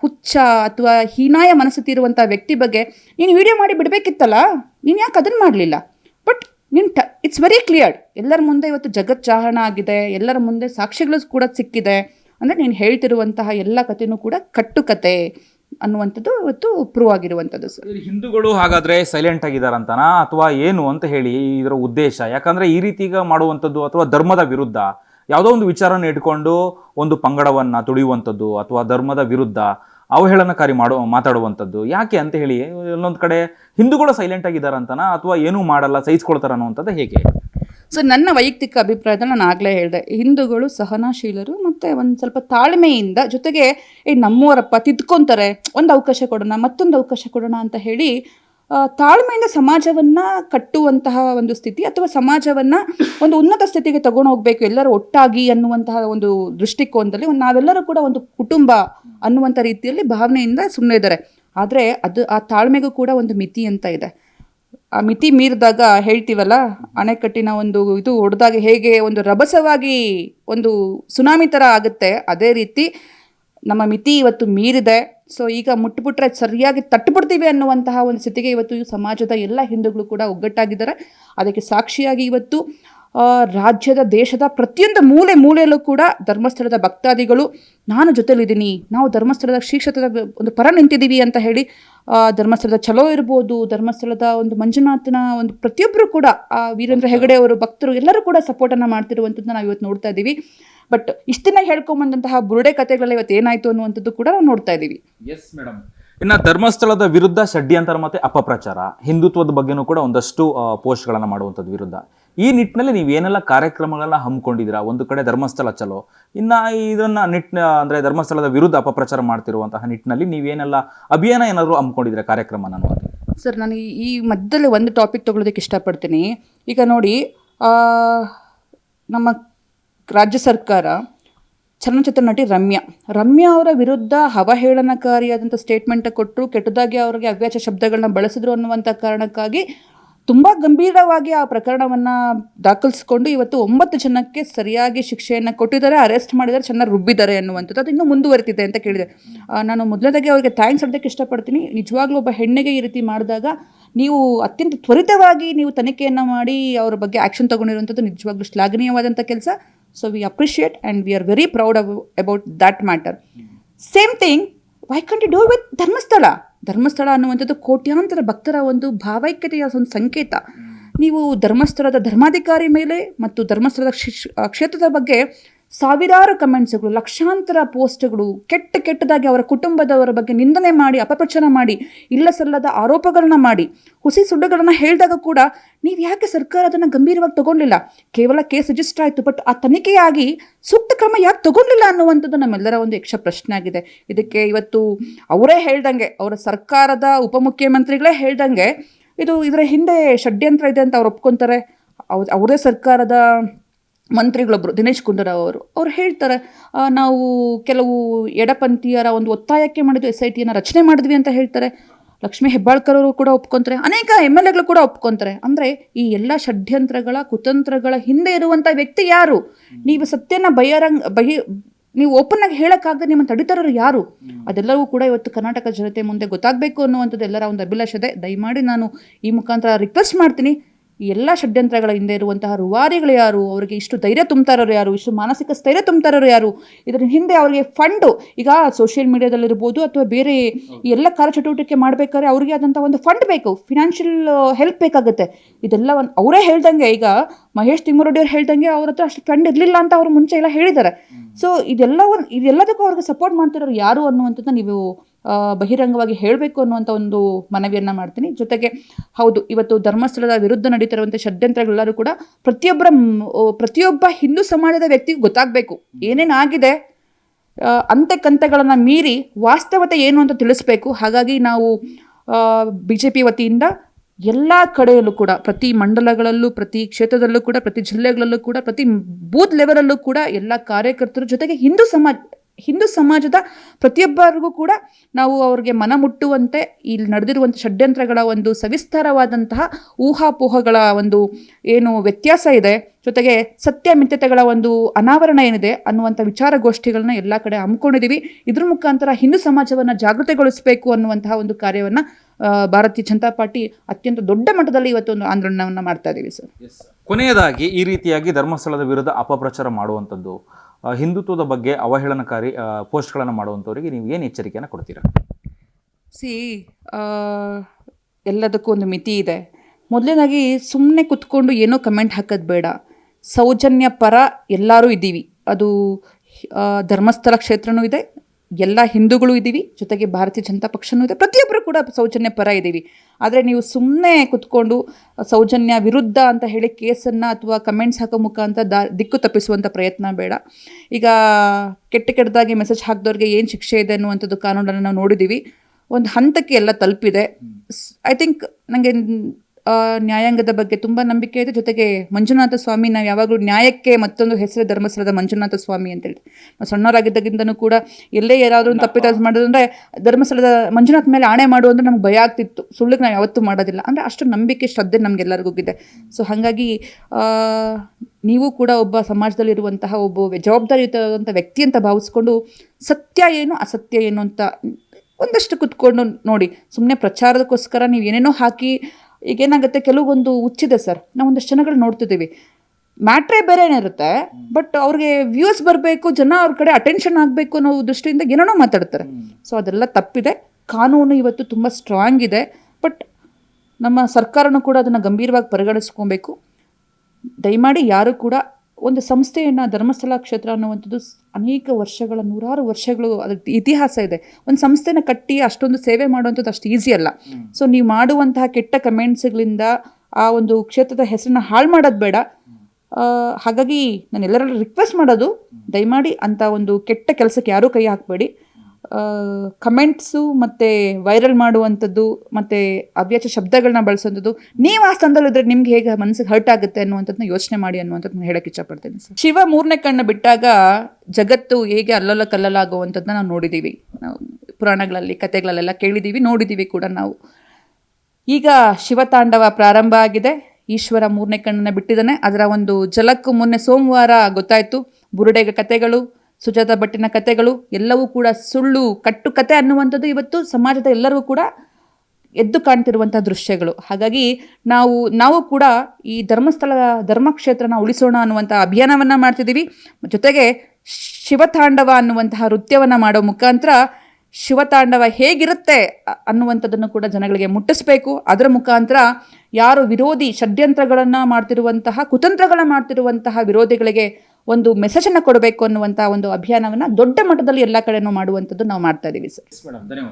ಹುಚ್ಚ ಅಥವಾ ಹೀನಾಯ ಮನಸ್ಥಿತಿ ಇರುವಂಥ ವ್ಯಕ್ತಿ ಬಗ್ಗೆ ನೀನು ವಿಡಿಯೋ ಮಾಡಿ ಬಿಡಬೇಕಿತ್ತಲ್ಲ? ನೀನು ಯಾಕೆ ಅದನ್ನು ಮಾಡಲಿಲ್ಲ? ಬಟ್ ನಿನ್ನ ಟ ಇಟ್ಸ್ ವೆರಿ ಕ್ಲಿಯರ್ಡ್ ಎಲ್ಲರ ಮುಂದೆ ಇವತ್ತು ಜಗತ್ ಚಾಹಣ ಆಗಿದೆ. ಎಲ್ಲರ ಮುಂದೆ ಸಾಕ್ಷಿಗಳು ಕೂಡ ಸಿಕ್ಕಿದೆ. ಅಂದರೆ ನೀನು ಹೇಳ್ತಿರುವಂತಹ ಎಲ್ಲ ಕಥೆನೂ ಕೂಡ ಕಟ್ಟುಕತೆ. ಅನ್ನುವಂಥದ್ದು ಇವತ್ತು ಪ್ರೂವ್ ಆಗಿರುವಂಥದ್ದು ಸರ್ ಹಿಂದೂಗಳು ಹಾಗಾದ್ರೆ ಸೈಲೆಂಟ್ ಆಗಿದಾರಂತನಾ ಅಥವಾ ಏನು ಅಂತ ಹೇಳಿ ಇದರ ಉದ್ದೇಶ? ಯಾಕಂದ್ರೆ ಈ ರೀತಿಗ ಮಾಡುವಂಥದ್ದು ಅಥವಾ ಧರ್ಮದ ವಿರುದ್ಧ ಯಾವುದೋ ಒಂದು ವಿಚಾರನ ಇಟ್ಕೊಂಡು ಒಂದು ಪಂಗಡವನ್ನ ತುಳಿಯುವಂಥದ್ದು ಅಥವಾ ಧರ್ಮದ ವಿರುದ್ಧ ಅವಹೇಳನಕಾರಿ ಮಾಡೋ ಮಾತಾಡುವಂಥದ್ದು ಯಾಕೆ ಅಂತ ಹೇಳಿ ಇನ್ನೊಂದು ಕಡೆ ಹಿಂದೂಗಳು ಸೈಲೆಂಟ್ ಆಗಿದಾರಂತನಾ ಅಥವಾ ಏನೂ ಮಾಡಲ್ಲ ಸಹಿಸ್ಕೊಳ್ತಾರ ಅನ್ನುವಂಥದ್ದು ಹೇಗೆ? ಸೊ ನನ್ನ ವೈಯಕ್ತಿಕ ಅಭಿಪ್ರಾಯದ ನಾನು ಆಗಲೇ ಹೇಳಿದೆ ಹಿಂದೂಗಳು ಸಹನಾಶೀಲರು ಮತ್ತು ಒಂದು ಸ್ವಲ್ಪ ತಾಳ್ಮೆಯಿಂದ ಜೊತೆಗೆ, ಏ ನಮ್ಮವರಪ್ಪ ತಿದ್ಕೊತಾರೆ, ಒಂದು ಅವಕಾಶ ಕೊಡೋಣ, ಮತ್ತೊಂದು ಅವಕಾಶ ಕೊಡೋಣ ಅಂತ ಹೇಳಿ ತಾಳ್ಮೆಯಿಂದ ಸಮಾಜವನ್ನು ಕಟ್ಟುವಂತಹ ಒಂದು ಸ್ಥಿತಿ ಅಥವಾ ಸಮಾಜವನ್ನು ಒಂದು ಉನ್ನತ ಸ್ಥಿತಿಗೆ ತಗೊಂಡು ಹೋಗಬೇಕು, ಎಲ್ಲರೂ ಒಟ್ಟಾಗಿ ಅನ್ನುವಂತಹ ಒಂದು ದೃಷ್ಟಿಕೋನದಲ್ಲಿ ಒಂದು ನಾವೆಲ್ಲರೂ ಕೂಡ ಒಂದು ಕುಟುಂಬ ಅನ್ನುವಂಥ ರೀತಿಯಲ್ಲಿ ಭಾವನೆಯಿಂದ ಸುಮ್ಮನೆ ಇದ್ದಾರೆ. ಆದರೆ ಅದು ಆ ತಾಳ್ಮೆಗೂ ಕೂಡ ಒಂದು ಮಿತಿ ಅಂತ ಇದೆ. ಆ ಮಿತಿ ಮೀರಿದಾಗ ಹೇಳ್ತೀವಲ್ಲ, ಅಣೆಕಟ್ಟಿನ ಒಂದು ಇದು ಒಡೆದಾಗ ಹೇಗೆ ಒಂದು ರಭಸವಾಗಿ ಒಂದು ಸುನಾಮಿ ಥರ ಆಗುತ್ತೆ, ಅದೇ ರೀತಿ ನಮ್ಮ ಮಿತಿ ಇವತ್ತು ಮೀರಿದೆ. ಸೊ ಈಗ ಮುಟ್ಬಿಟ್ರೆ ಸರಿಯಾಗಿ ತಟ್ಟುಬಿಡ್ತೀವಿ ಅನ್ನುವಂತಹ ಒಂದು ಸ್ಥಿತಿಗೆ ಇವತ್ತು ಸಮಾಜದ ಎಲ್ಲ ಹಿಂದೂಗಳು ಕೂಡ ಒಗ್ಗಟ್ಟಾಗಿದ್ದಾರೆ. ಅದಕ್ಕೆ ಸಾಕ್ಷಿಯಾಗಿ ಇವತ್ತು ರಾಜ್ಯದ ದೇಶದ ಪ್ರತಿಯೊಂದು ಮೂಲೆ ಮೂಲೆಯಲ್ಲೂ ಕೂಡ ಧರ್ಮಸ್ಥಳದ ಭಕ್ತಾದಿಗಳು, ನಾನು ಜೊತೆಲಿದ್ದೀನಿ, ನಾವು ಧರ್ಮಸ್ಥಳದ ಶ್ರೀಕ್ಷೇತ್ರದ ಒಂದು ಪರ ನಿಂತಿದ್ದೀವಿ ಅಂತ ಹೇಳಿ ಧರ್ಮಸ್ಥಳದ ಚಲೋ ಇರ್ಬೋದು, ಧರ್ಮಸ್ಥಳದ ಒಂದು ಮಂಜುನಾಥನ ಒಂದು ಪ್ರತಿಯೊಬ್ಬರು ಕೂಡ ವೀರೇಂದ್ರ ಹೆಗಡೆ ಅವರು ಭಕ್ತರು ಎಲ್ಲರೂ ಕೂಡ ಸಪೋರ್ಟನ್ನು ಮಾಡ್ತಿರುವಂಥದ್ದು ನಾವು ಇವತ್ತು ನೋಡ್ತಾ ಇದ್ದೀವಿ. ಬಟ್ ಇಷ್ಟನ್ನ ಹೇಳ್ಕೊಂಬಂದಂತಹ ಬುರುಡೆ ಕಥೆಗಳೆಲ್ಲ ಇವತ್ತು ಏನಾಯಿತು ಅನ್ನುವಂಥದ್ದು ಕೂಡ ನಾವು ನೋಡ್ತಾ ಇದ್ದೀವಿ. ಎಸ್ ಮೇಡಮ್ ಇನ್ನ ಧರ್ಮಸ್ಥಳದ ವಿರುದ್ಧ ಷಡ್ಯಂತರ ಮತ್ತೆ ಅಪಪ್ರಚಾರ, ಹಿಂದುತ್ವದ ಬಗ್ಗೆನೂ ಕೂಡ ಒಂದಷ್ಟು ಪೋಸ್ಟ್ಗಳನ್ನು ಮಾಡುವಂಥದ್ದು ವಿರುದ್ಧ. ಈ ನಿಟ್ಟಿನಲ್ಲಿ ನೀವು ಏನೆಲ್ಲ ಕಾರ್ಯಕ್ರಮಗಳನ್ನ ಹಮ್ಮಿಕೊಂಡಿದ್ದೀರಾ? ಒಂದು ಕಡೆ ಧರ್ಮಸ್ಥಳ ಚಲೋ. ಇನ್ನ ಇದನ್ನ ನಿಟ್, ಅಂದ್ರೆ ಧರ್ಮಸ್ಥಳದ ವಿರುದ್ಧ ಅಪಪ್ರಚಾರ ಮಾಡ್ತಿರುವಂತಹ ನಿಟ್ಟಿನಲ್ಲಿ ನೀವೇನೆಲ್ಲ ಅಭಿಯಾನ ಏನಾದರೂ ಹಮ್ಮಿಕೊಂಡಿದ್ದೀರಾ ಕಾರ್ಯಕ್ರಮ ನಾನು ಸರ್, ನಾನು ಈ- ಮಧ್ಯದಲ್ಲಿ ಒಂದು ಟಾಪಿಕ್ ತೊಗೊಳೋದಕ್ಕೆ ಇಷ್ಟಪಡ್ತೀನಿ. ಈಗ ನೋಡಿ ನಮ್ಮ ರಾಜ್ಯ ಸರ್ಕಾರ ಚಲನಚಿತ್ರ ನಟಿ ರಮ್ಯಾ. ರಮ್ಯಾ ಅವರ ವಿರುದ್ಧ ಅವಹೇಳನಕಾರಿಯಾದಂಥ ಸ್ಟೇಟ್ಮೆಂಟ್ ಕೊಟ್ಟರು, ಕೆಟ್ಟದಾಗಿ ಅವರಿಗೆ ಅವ್ಯಾಚ ಶಬ್ದಗಳನ್ನ ಬಳಸಿದ್ರು ಅನ್ನುವಂಥ ಕಾರಣಕ್ಕಾಗಿ ತುಂಬ ಗಂಭೀರವಾಗಿ ಆ ಪ್ರಕರಣವನ್ನು ದಾಖಲಿಸಿಕೊಂಡು ಇವತ್ತು ಒಂಬತ್ತು ಜನಕ್ಕೆ ಸರಿಯಾಗಿ ಶಿಕ್ಷೆಯನ್ನು ಕೊಟ್ಟಿದ್ದಾರೆ, ಅರೆಸ್ಟ್ ಮಾಡಿದ್ದಾರೆ, ಚೆನ್ನಾಗಿ ರುಬ್ಬಿದ್ದಾರೆ ಅನ್ನುವಂಥದ್ದು. ಅದು ಇನ್ನೂ ಮುಂದುವರೆತಿದೆ ಅಂತ ಕೇಳಿದೆ. ನಾನು ಮೊದಲನೇದಾಗಿ ಅವರಿಗೆ ಥ್ಯಾಂಕ್ಸ್ ಹೇಳೋದಕ್ಕೆ ಇಷ್ಟಪಡ್ತೀನಿ. ನಿಜವಾಗ್ಲೂ ಒಬ್ಬ ಹೆಣ್ಣಿಗೆ ಈ ರೀತಿ ಮಾಡಿದಾಗ ನೀವು ಅತ್ಯಂತ ತ್ವರಿತವಾಗಿ ನೀವು ತನಿಖೆಯನ್ನು ಮಾಡಿ ಅವರ ಬಗ್ಗೆ ಆ್ಯಕ್ಷನ್ ತೊಗೊಂಡಿರುವಂಥದ್ದು ನಿಜವಾಗ್ಲೂ ಶ್ಲಾಘನೀಯವಾದಂಥ ಕೆಲಸ. So we appreciate and we are very proud about that matter same thing why can't you do with Dharmasthala Dharmasthala ಅನ್ನುವಂಥದ್ದು ಕೋಟ್ಯಾಂತರ ಭಕ್ತರ ಒಂದು ಭಾವೈಕ್ಯತೆಯ ಒಂದು ಸಂಕೇತ. ನೀವು ಧರ್ಮಸ್ಥಳದ ಧರ್ಮಾಧಿಕಾರಿ ಮೇಲೆ ಮತ್ತು ಧರ್ಮಸ್ಥಳದ ಕ್ಷೇತ್ರದ ಬಗ್ಗೆ ಸಾವಿರಾರು ಕಮೆಂಟ್ಸ್ಗಳು, ಲಕ್ಷಾಂತರ ಪೋಸ್ಟ್ಗಳು, ಕೆಟ್ಟ ಕೆಟ್ಟದಾಗಿ ಅವರ ಕುಟುಂಬದವರ ಬಗ್ಗೆ ನಿಂದನೆ ಮಾಡಿ, ಅಪಪ್ರಚಾರ ಮಾಡಿ, ಇಲ್ಲ ಸಲ್ಲದ ಆರೋಪಗಳನ್ನ ಮಾಡಿ, ಹುಸಿ ಸುಳ್ಳುಗಳನ್ನು ಹೇಳಿದಾಗ ಕೂಡ ನೀವು ಯಾಕೆ ಸರ್ಕಾರ ಅದನ್ನು ಗಂಭೀರವಾಗಿ ತಗೊಂಡಿಲ್ಲ? ಕೇವಲ ಕೇಸ್ ರಿಜಿಸ್ಟರ್ ಆಯಿತು, ಬಟ್ ಆ ತನಿಖೆಯಾಗಿ ಸೂಕ್ತ ಕ್ರಮ ಯಾಕೆ ತಗೊಂಡಿಲ್ಲ ಅನ್ನುವಂಥದ್ದು ನಮ್ಮೆಲ್ಲರ ಒಂದು ಯಕ್ಷ ಪ್ರಶ್ನೆ ಆಗಿದೆ ಇದಕ್ಕೆ ಇವತ್ತು ಅವರೇ ಹೇಳ್ದಂಗೆ, ಅವರ ಸರ್ಕಾರದ ಉಪಮುಖ್ಯಮಂತ್ರಿಗಳೇ ಹೇಳ್ದಂಗೆ, ಇದು ಇದರ ಹಿಂದೆ ಷಡ್ಯಂತ್ರ ಇದೆ ಅಂತ ಅವ್ರು ಒಪ್ಕೊತಾರೆ. ಅವ್ರ ಸರ್ಕಾರದ ಮಂತ್ರಿಗಳೊಬ್ಬರು ದಿನೇಶ್ ಗುಂಡೂರಾವ್ ಅವರು, ಅವ್ರು ಹೇಳ್ತಾರೆ ನಾವು ಕೆಲವು ಎಡಪಂಥೀಯರ ಒಂದು ಒತ್ತಾಯಕ್ಕೆ ಮಾಡಿದ್ವಿ, ಎಸ್ ಐ ಟಿಯನ್ನು ರಚನೆ ಮಾಡಿದ್ವಿ ಅಂತ ಹೇಳ್ತಾರೆ. ಲಕ್ಷ್ಮೀ ಹೆಬ್ಬಾಳ್ಕರ್ ಅವರು ಕೂಡ ಒಪ್ಕೊತಾರೆ. ಅನೇಕ ಎಂ ಎಲ್ ಎಗಳು ಕೂಡ ಒಪ್ಕೊಂತಾರೆ. ಅಂದರೆ ಈ ಎಲ್ಲ ಷಡ್ಯಂತ್ರಗಳ, ಕುತಂತ್ರಗಳ ಹಿಂದೆ ಇರುವಂಥ ವ್ಯಕ್ತಿ ಯಾರು? ನೀವು ಸತ್ಯನ ಬಹಿರಂಗ, ಬಹಿ, ನೀವು ಓಪನ್ ಆಗಿ ಹೇಳೋಕ್ಕಾಗದೆ ನಿಮ್ಮನ್ನು ತಡಿತಾರರು ಯಾರು? ಅದೆಲ್ಲವೂ ಕೂಡ ಇವತ್ತು ಕರ್ನಾಟಕ ಜನತೆ ಮುಂದೆ ಗೊತ್ತಾಗಬೇಕು ಅನ್ನುವಂಥದ್ದು ಎಲ್ಲರ ಒಂದು ಅಭಿಲಾಷದೆ ದಯಮಾಡಿ ನಾನು ಈ ಮುಖಾಂತರ ರಿಕ್ವೆಸ್ಟ್ ಮಾಡ್ತೀನಿ. ಈ ಎಲ್ಲ ಷಡ್ಯಂತ್ರಗಳ ಹಿಂದೆ ಇರುವಂತಹ ರುವಾರಿಗಳು ಯಾರು? ಅವರಿಗೆ ಇಷ್ಟು ಧೈರ್ಯ ತುಂಬ್ತಾರೋರು ಯಾರು? ಇಷ್ಟು ಮಾನಸಿಕ ಸ್ಥೈರ್ಯ ತುಂಬ್ತಾರೋರು ಯಾರು? ಇದರ ಹಿಂದೆ ಅವರಿಗೆ ಫಂಡು ಈಗ ಸೋಷಿಯಲ್ ಮೀಡಿಯಾದಲ್ಲಿರ್ಬೋದು ಅಥವಾ ಬೇರೆ ಈ ಎಲ್ಲ ಕಾರ್ಯಚಟುವಟಿಕೆ ಮಾಡಬೇಕಾದ್ರೆ ಅವರಿಗೆ ಆದಂಥ ಒಂದು ಫಂಡ್ ಬೇಕು. ಫಿನಾನ್ಷಿಯಲ್ ಹೆಲ್ಪ್ ಬೇಕಾಗುತ್ತೆ. ಇದೆಲ್ಲ ಒಂದು ಅವರೇ ಹೇಳ್ದಂಗೆ ಈಗ ಮಹೇಶ್ ತಿಮ್ಮರೆಡ್ಡಿ ಅವ್ರು ಹೇಳ್ದಂಗೆ ಅವ್ರ ಹತ್ರ ಅಷ್ಟು ಫಂಡ್ ಇರಲಿಲ್ಲ ಅಂತ ಅವ್ರು ಮುಂಚೆ ಎಲ್ಲ ಹೇಳಿದ್ದಾರೆ. ಸೊ ಇದೆಲ್ಲ ಒಂದು ಇದೆಲ್ಲದಕ್ಕೂ ಅವ್ರಿಗೆ ಸಪೋರ್ಟ್ ಮಾಡ್ತಿರೋರು ಯಾರು ಅನ್ನುವಂಥದ್ದು ನೀವು ಬಹಿರಂಗವಾಗಿ ಹೇಳಬೇಕು ಅನ್ನುವಂಥ ಒಂದು ಮನವಿಯನ್ನು ಮಾಡ್ತೀನಿ. ಜೊತೆಗೆ ಹೌದು ಇವತ್ತು ಧರ್ಮಸ್ಥಳದ ವಿರುದ್ಧ ನಡೀತಿರುವಂಥ ಷಡ್ಯಂತ್ರಗಳೆಲ್ಲರೂ ಕೂಡ ಪ್ರತಿಯೊಬ್ಬರ ಪ್ರತಿಯೊಬ್ಬ ಹಿಂದೂ ಸಮಾಜದ ವ್ಯಕ್ತಿಗೂ ಗೊತ್ತಾಗಬೇಕು. ಏನೇನಾಗಿದೆ? ಆ, ಅಂತೆ ಕಂತೆಗಳನ್ನು ಮೀರಿ ವಾಸ್ತವತೆ ಏನು ಅಂತ ತಿಳಿಸ್ಬೇಕು. ಹಾಗಾಗಿ ನಾವು ಬಿ ಜೆ ಪಿ ವತಿಯಿಂದ ಎಲ್ಲ ಕಡೆಯಲ್ಲೂ ಕೂಡ ಪ್ರತಿ ಮಂಡಲಗಳಲ್ಲೂ ಪ್ರತಿ ಕ್ಷೇತ್ರದಲ್ಲೂ ಕೂಡ ಪ್ರತಿ ಜಿಲ್ಲೆಗಳಲ್ಲೂ ಕೂಡ ಪ್ರತಿ ಬೂತ್ ಲೆವೆಲಲ್ಲೂ ಕೂಡ ಎಲ್ಲ ಕಾರ್ಯಕರ್ತರ ಜೊತೆಗೆ ಹಿಂದೂ ಸಮಾಜ ಹಿಂದೂ ಸಮಾಜದ ಪ್ರತಿಯೊಬ್ಬರಿಗೂ ಕೂಡ ನಾವು ಅವ್ರಿಗೆ ಮನ ಮುಟ್ಟುವಂತೆ ಇಲ್ಲಿ ನಡೆದಿರುವಂಥ ಷಡ್ಯಂತ್ರಗಳ ಒಂದು ಸವಿಸ್ತಾರವಾದಂತಹ ಊಹಾಪೋಹಗಳ ಒಂದು ಏನು ವ್ಯತ್ಯಾಸ ಇದೆ. ಜೊತೆಗೆ ಸತ್ಯ ಮಿಥ್ಯತೆಗಳ ಒಂದು ಅನಾವರಣ ಏನಿದೆ ಅನ್ನುವಂಥ ವಿಚಾರಗೋಷ್ಠಿಗಳನ್ನ ಎಲ್ಲ ಕಡೆ ಹಮ್ಮಿಕೊಂಡಿದ್ದೀವಿ. ಇದ್ರ ಮುಖಾಂತರ ಹಿಂದೂ ಸಮಾಜವನ್ನು ಜಾಗೃತಿಗೊಳಿಸಬೇಕು ಅನ್ನುವಂತಹ ಒಂದು ಕಾರ್ಯವನ್ನು ಭಾರತೀಯ ಜನತಾ ಪಾರ್ಟಿ ಅತ್ಯಂತ ದೊಡ್ಡ ಮಟ್ಟದಲ್ಲಿ ಇವತ್ತು ಒಂದು ಆಂದೋಲನವನ್ನು ಮಾಡ್ತಾ ಇದ್ದೀವಿ ಸರ್. ಕೊನೆಯದಾಗಿ ಈ ರೀತಿಯಾಗಿ ಧರ್ಮಸ್ಥಳದ ವಿರುದ್ಧ ಅಪಪ್ರಚಾರ ಮಾಡುವಂಥದ್ದು ಹಿಂದುತ್ವದ ಬಗ್ಗೆ ಅವಹೇಳನಕಾರಿ ಪೋಸ್ಟ್ಗಳನ್ನು ಮಾಡುವಂಥವರಿಗೆ ನೀವು ಏನು ಎಚ್ಚರಿಕೆಯನ್ನು ಕೊಡ್ತೀರಾ? ಸಿ ಎಲ್ಲದಕ್ಕೂ ಒಂದು ಮಿತಿ ಇದೆ. ಮೊದಲನೇದಾಗಿ ಸುಮ್ಮನೆ ಕುತ್ಕೊಂಡು ಏನೋ ಕಮೆಂಟ್ ಹಾಕೋದು ಬೇಡ. ಸೌಜನ್ಯ ಪರ ಎಲ್ಲರೂ ಇದ್ದೀವಿ. ಅದು ಧರ್ಮಸ್ಥಳ ಕ್ಷೇತ್ರನೂ ಇದೆ ಎಲ್ಲ ಹಿಂದೂಗಳು ಇದ್ದೀವಿ ಜೊತೆಗೆ ಭಾರತೀಯ ಜನತಾ ಪಕ್ಷನೂ ಇದೆ. ಪ್ರತಿಯೊಬ್ಬರು ಕೂಡ ಸೌಜನ್ಯ ಪರ ಇದ್ದೀವಿ ಆದರೆ ನೀವು ಸುಮ್ಮನೆ ಕುತ್ಕೊಂಡು ಸೌಜನ್ಯ ವಿರುದ್ಧ ಅಂತ ಹೇಳಿ ಕೇಸನ್ನು ಅಥವಾ ಕಮೆಂಟ್ಸ್ ಹಾಕೋ ಮುಖಾಂತರ ದಾ ದಿಕ್ಕು ತಪ್ಪಿಸುವಂಥ ಪ್ರಯತ್ನ ಬೇಡ. ಈಗ ಕೆಟ್ಟ ಕೆಟ್ಟದಾಗಿ ಮೆಸೇಜ್ ಹಾಕಿದವ್ರಿಗೆ ಏನು ಶಿಕ್ಷೆ ಇದೆ ಅನ್ನುವಂಥದ್ದು ಕಾನೂನನ್ನು ನಾವು ನೋಡಿದ್ದೀವಿ ಒಂದು ಹಂತಕ್ಕೆ ಎಲ್ಲ ತಲುಪಿದೆ. ಐ ಥಿಂಕ್ ನನಗೆ ನ್ಯಾಯಾಂಗದ ಬಗ್ಗೆ ತುಂಬ ನಂಬಿಕೆ ಇದೆ. ಜೊತೆಗೆ ಮಂಜುನಾಥ ಸ್ವಾಮಿ ನಾವು ಯಾವಾಗಲೂ ನ್ಯಾಯಕ್ಕೆ ಮತ್ತೊಂದು ಹೆಸರು ಧರ್ಮಸ್ಥಳದ ಮಂಜುನಾಥ ಸ್ವಾಮಿ ಅಂತ ಹೇಳಿ. ನಾವು ಸಣ್ಣವರಾಗಿದ್ದಾಗಿಂದನೂ ಕೂಡ ಎಲ್ಲೇ ಯಾರಾದರೂ ತಪ್ಪಿತ ಮಾಡೋದಂದ್ರೆ ಧರ್ಮಸ್ಥಳದ ಮಂಜುನಾಥ್ ಮೇಲೆ ಆಣೆ ಮಾಡು ಅಂದ್ರೆ ನಮ್ಗೆ ಭಯ ಆಗ್ತಿತ್ತು. ಸುಳ್ಳಿಗೆ ನಾವು ಯಾವತ್ತೂ ಮಾಡೋದಿಲ್ಲ. ಅಂದರೆ ಅಷ್ಟು ನಂಬಿಕೆ ಶ್ರದ್ಧೆ ಇದೆ. ಸೊ ಹಾಗಾಗಿ ನೀವು ಕೂಡ ಒಬ್ಬ ಸಮಾಜದಲ್ಲಿರುವಂತಹ ಒಬ್ಬ ಜವಾಬ್ದಾರಿಯುತವಾದಂಥ ವ್ಯಕ್ತಿ ಅಂತ ಭಾವಿಸ್ಕೊಂಡು ಸತ್ಯ ಏನು ಅಸತ್ಯ ಏನು ಅಂತ ಒಂದಷ್ಟು ಕುತ್ಕೊಂಡು ನೋಡಿ. ಸುಮ್ಮನೆ ಪ್ರಚಾರದಕ್ಕೋಸ್ಕರ ನೀವು ಏನೇನೋ ಹಾಕಿ ಈಗೇನಾಗುತ್ತೆ? ಕೆಲವೊಂದು ಹುಚ್ಚಿದೆ ಸರ್. ನಾವು ಒಂದಷ್ಟು ಜನಗಳು ನೋಡ್ತಿದ್ದೀವಿ. ಮ್ಯಾಟ್ರೇ ಬೇರೆ ಏನಿರುತ್ತೆ ಬಟ್ ಅವ್ರಿಗೆ ವ್ಯೂಸ್ ಬರಬೇಕು ಜನ ಅವ್ರ ಕಡೆ ಅಟೆನ್ಷನ್ ಆಗಬೇಕು ಅನ್ನೋ ದೃಷ್ಟಿಯಿಂದ ಏನೇನೋ ಮಾತಾಡ್ತಾರೆ. ಸೊ ಅದೆಲ್ಲ ತಪ್ಪಿದೆ. ಕಾನೂನು ಇವತ್ತು ತುಂಬ ಸ್ಟ್ರಾಂಗ್ ಇದೆ. ಬಟ್ ನಮ್ಮ ಸರ್ಕಾರನೂ ಕೂಡ ಅದನ್ನು ಗಂಭೀರವಾಗಿ ಪರಿಗಣಿಸ್ಕೊಬೇಕು. ದಯಮಾಡಿ ಯಾರು ಕೂಡ ಒಂದು ಸಂಸ್ಥೆಯನ್ನು ಧರ್ಮಸ್ಥಳ ಕ್ಷೇತ್ರ ಅನ್ನುವಂಥದ್ದು ಅನೇಕ ವರ್ಷಗಳ ನೂರಾರು ವರ್ಷಗಳು ಅದ್ರ ಇತಿಹಾಸ ಇದೆ. ಒಂದು ಸಂಸ್ಥೆನ ಕಟ್ಟಿ ಅಷ್ಟೊಂದು ಸೇವೆ ಮಾಡುವಂಥದ್ದು ಅಷ್ಟು ಈಸಿ ಅಲ್ಲ. ಸೊ ನೀವು ಮಾಡುವಂತಹ ಕೆಟ್ಟ ಕಮೆಂಟ್ಸ್ಗಳಿಂದ ಆ ಒಂದು ಕ್ಷೇತ್ರದ ಹೆಸರನ್ನ ಹಾಳು ಮಾಡೋದು ಬೇಡ. ಹಾಗಾಗಿ ನಾನು ಎಲ್ಲರಲ್ಲೂ ರಿಕ್ವೆಸ್ಟ್ ಮಾಡೋದು ದಯಮಾಡಿ ಅಂಥ ಒಂದು ಕೆಟ್ಟ ಕೆಲಸಕ್ಕೆ ಯಾರೂ ಕೈ ಹಾಕಬೇಡಿ. ಕಮೆಂಟ್ಸು ಮತ್ತು ವೈರಲ್ ಮಾಡುವಂಥದ್ದು, ಮತ್ತು ಅವ್ಯಾಚ ಶಬ್ದಗಳನ್ನ ಬಳಸುವಂಥದ್ದು ನೀವು ಆ ಸ್ಥಾನದಲ್ಲಿದ್ದರೆ ನಿಮ್ಗೆ ಹೇಗೆ ಮನಸ್ಸಿಗೆ ಹರ್ಟ್ ಆಗುತ್ತೆ ಅನ್ನುವಂಥದ್ದನ್ನ ಯೋಚನೆ ಮಾಡಿ ಅನ್ನುವಂಥದ್ದು ನಾನು ಹೇಳಕ್ಕೆ ಇಷ್ಟಪಡ್ತೇನೆ ಸರ್. ಶಿವ ಮೂರನೇ ಕಣ್ಣು ಬಿಟ್ಟಾಗ ಜಗತ್ತು ಹೇಗೆ ಅಲ್ಲಲ್ಲ ಕಲ್ಲಲಾಗುವಂಥದ್ದನ್ನ ನಾವು ನೋಡಿದ್ದೀವಿ ಪುರಾಣಗಳಲ್ಲಿ, ಕಥೆಗಳಲ್ಲೆಲ್ಲ ಕೇಳಿದ್ದೀವಿ ನೋಡಿದ್ದೀವಿ ಕೂಡ ನಾವು. ಈಗ ಶಿವತಾಂಡವ ಪ್ರಾರಂಭ ಆಗಿದೆ. ಈಶ್ವರ ಮೂರನೇ ಕಣ್ಣನ್ನು ಬಿಟ್ಟಿದ್ದಾನೆ. ಅದರ ಒಂದು ಜಲಕ್ಕೂ ಮೊನ್ನೆ ಸೋಮವಾರ ಗೊತ್ತಾಯಿತು. ಬುರುಡೆಗ ಕತೆಗಳು ಸುಜಾತ ಭಟ್ಟಿನ ಕತೆಗಳು ಎಲ್ಲವೂ ಕೂಡ ಸುಳ್ಳು ಕಟ್ಟು ಕತೆ ಅನ್ನುವಂಥದ್ದು ಇವತ್ತು ಸಮಾಜದ ಎಲ್ಲರಿಗೂ ಕೂಡ ಎದ್ದು ಕಾಣ್ತಿರುವಂಥ ದೃಶ್ಯಗಳು. ಹಾಗಾಗಿ ನಾವು ನಾವು ಕೂಡ ಈ ಧರ್ಮಸ್ಥಳ ಧರ್ಮಕ್ಷೇತ್ರನ ಉಳಿಸೋಣ ಅನ್ನುವಂಥ ಅಭಿಯಾನವನ್ನು ಮಾಡ್ತಿದ್ದೀವಿ. ಜೊತೆಗೆ ಶಿವತಾಂಡವ ಅನ್ನುವಂತಹ ನೃತ್ಯವನ್ನು ಮಾಡೋ ಮುಖಾಂತರ ಶಿವತಾಂಡವ ಹೇಗಿರುತ್ತೆ ಅನ್ನುವಂಥದ್ದನ್ನು ಕೂಡ ಜನಗಳಿಗೆ ಮುಟ್ಟಿಸ್ಬೇಕು. ಅದರ ಮುಖಾಂತರ ಯಾರು ವಿರೋಧಿ ಷಡ್ಯಂತ್ರಗಳನ್ನು ಮಾಡ್ತಿರುವಂತಹ, ಕುತಂತ್ರಗಳನ್ನ ಮಾಡ್ತಿರುವಂತಹ ವಿರೋಧಿಗಳಿಗೆ ಒಂದು ಮೆಸೇಜನ್ನು ಕೊಡಬೇಕು ಅನ್ನುವಂಥ ಒಂದು ಅಭಿಯಾನವನ್ನು ದೊಡ್ಡ ಮಟ್ಟದಲ್ಲಿ ಎಲ್ಲ ಕಡೆನೂ ಮಾಡುವಂಥದ್ದು ನಾವು ಮಾಡ್ತಾ ಇದ್ದೀವಿ ಸರ್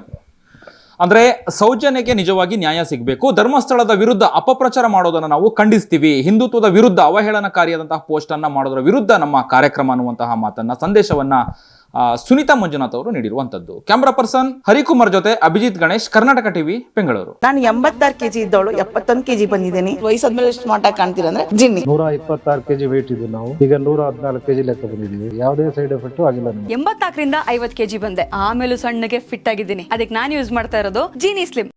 ಅಂದ್ರೆ ಸೌಜನ್ಯಕ್ಕೆ ನಿಜವಾಗಿ ನ್ಯಾಯ ಸಿಗಬೇಕು. ಧರ್ಮಸ್ಥಳದ ವಿರುದ್ಧ ಅಪಪ್ರಚಾರ ಮಾಡೋದನ್ನ ನಾವು ಖಂಡಿಸ್ತೀವಿ. ಹಿಂದುತ್ವದ ವಿರುದ್ಧ ಅವಹೇಳನಕಾರಿಯಾದಂತಹ ಪೋಸ್ಟ್ ಅನ್ನ ಮಾಡೋದರ ವಿರುದ್ಧ ನಮ್ಮ ಕಾರ್ಯಕ್ರಮ ಅನ್ನುವಂತಹ ಮಾತನ್ನ, ಸಂದೇಶವನ್ನ ಸುನೀತಾ ಮಂಜುನಾಥ್ ಅವರು ನೀಡಿರುವಂತದ್ದು ಕ್ಯಾಮ್ರಾ ಪರ್ಸನ್ ಹರಿಕುಮಾರ್ ಜೊತೆ ಅಭಿಜಿತ್ ಗಣೇಶ್ ಕರ್ನಾಟಕ ಟಿವಿ ಬೆಂಗಳೂರು. ನಾನು ಎಂಬತ್ತಾರು ಕೆಜಿ ಇದ್ದವಳು ಎಪ್ಪತ್ತೊಂದು ಕೆಜಿ ಬಂದಿದ್ದೀನಿ. ವಯಸ್ಸಾದ್ಮೇಲೆ ಎಷ್ಟು ಆಗಿ ಕಾಣ್ತೀರ ಅಂದ್ರೆ ಜಿನ್ನಿ. ನೂರ ಇಪ್ಪತ್ತಾರು ಕೆಜಿ ವೇಟ್ ಇದ್ದು ನಾವು. ಈಗ ನೂರ ಹದಿನಾಲ್ಕು ಕೆಜಿ ಲೆಕ್ಕ ಬಂದಿದ್ದೀವಿ. ಯಾವುದೇ ಸೈಡ್ ಎಫೆಕ್ಟ್ ಆಗಿಲ್ಲ ನಮಗೆ. ಎಂಬತ್ನಾಲ್ಕರಿಂದ ಐವತ್ ಕೆಜಿ ಬಂದೆ. ಆಮೇಲೆ ಸಣ್ಣಗೆ ಫಿಟ್ ಆಗಿದ್ದೀನಿ. ಅದಕ್ಕೆ ನಾನು ಯೂಸ್ ಮಾಡ್ತಾ ಇರೋದು ಜೀನಿ ಸ್ಲಿಮ್